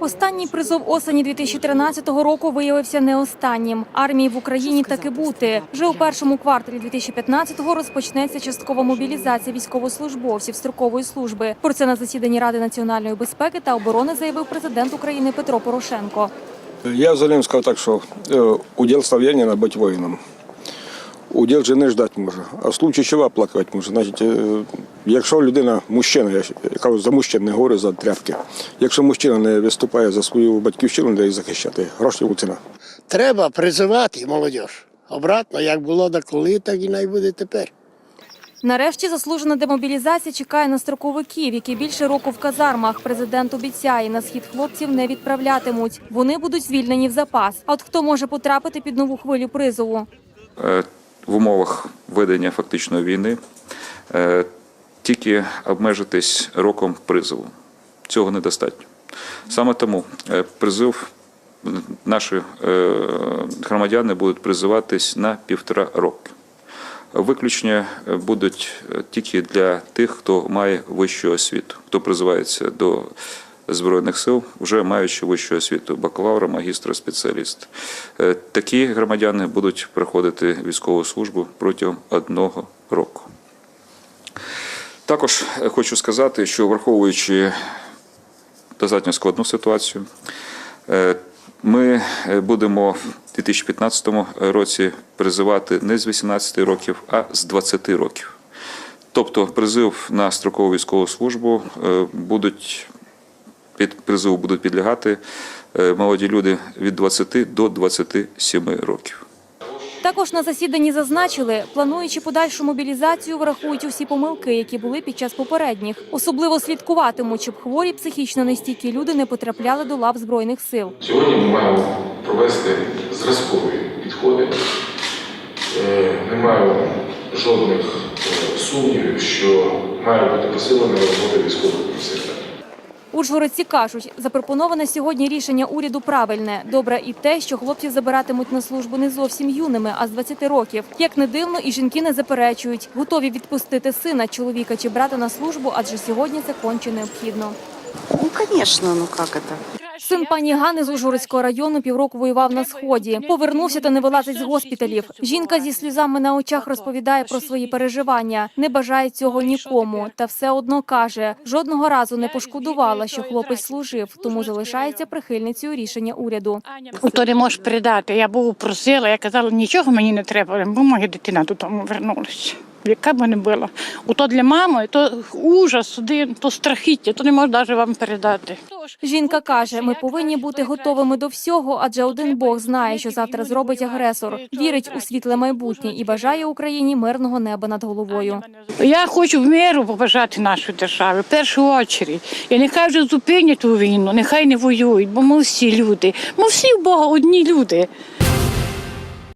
Останній призов осені 2013 року виявився не останнім. Армії в Україні таки бути. Вже у першому кварталі 2015-го розпочнеться часткова мобілізація військовослужбовців строкової служби. Про це на засіданні Ради національної безпеки та оборони заявив президент України Петро Порошенко. Я взагалі сказав так, що е, уділ Сав'яніна бути воїном. Уділ жени ждати може, а в случае чого плакати може. Значить, е, якщо людина, мужчина, я кажу за мужчин, не говорю за тряпки. Якщо мужчина не виступає за свою батьківщину, не її захищати, гроші у ціна. Треба призивати молодь. Обратно, як було доколи, так і най буде тепер. Нарешті заслужена демобілізація чекає на строковиків, які більше року в казармах. Президент обіцяє, на схід хлопців не відправлятимуть. Вони будуть звільнені в запас. А от хто може потрапити під нову хвилю призову? В умовах ведення фактичної війни е, тільки обмежитись роком призову. Цього недостатньо. Саме тому е, призив наші е, громадяни будуть призиватись на півтора роки. Виключення будуть тільки для тих, хто має вищу освіту, хто призивається до Збройних сил, вже маючи вищу освіту бакалавра, магістра, спеціаліст. Е, Такі громадяни будуть проходити військову службу протягом одного року. Також е, хочу сказати, що враховуючи достатньо складну ситуацію, е, ми будемо в 2015 році призивати не з 18 років, а з 20 років. Тобто призив на строкову військову службу будуть під призову будуть підлягати е, молоді люди від 20 до 27 років. Також на засіданні зазначили, плануючи подальшу мобілізацію, врахують усі помилки, які були під час попередніх. Особливо слідкуватимуть, щоб хворі психічно нестійкі люди не потрапляли до лав збройних сил. Сьогодні ми маємо провести зразкові підходи. Е, Не маю жодних е, сумнівів, що має бути посилена робота військових комісарів. Ужгородці кажуть, запропоноване сьогодні рішення уряду правильне. Добре і те, що хлопців забиратимуть на службу не зовсім юними, а з 20 років. Як не дивно, і жінки не заперечують, готові відпустити сина, чоловіка чи брата на службу, адже сьогодні це конче необхідно. Ну, звісно, ну як это? Син пані Гани з Ужгородського району півроку воював на сході. Повернувся та не вилазить з госпіталів. Жінка зі сльозами на очах розповідає про свої переживання. Не бажає цього нікому, та все одно каже, жодного разу не пошкодувала, що хлопець служив, тому залишається прихильницею рішення уряду. То не можеш передати. Я Богу просила, я казала, нічого мені не треба, бо моя дитина додому вернулася. Яка б не була. То для мами, то ужас один, то страхіття, то не можу навіть вам передати. Жінка каже, ми повинні бути готовими до всього, адже один Бог знає, що завтра зробить агресор. Вірить у світле майбутнє і бажає Україні мирного неба над головою. Я хочу в миру побажати нашій державі, в першу чергу. І нехай вже зупинять ту війну, нехай не воюють, бо ми всі люди. Ми всі в Бога одні люди.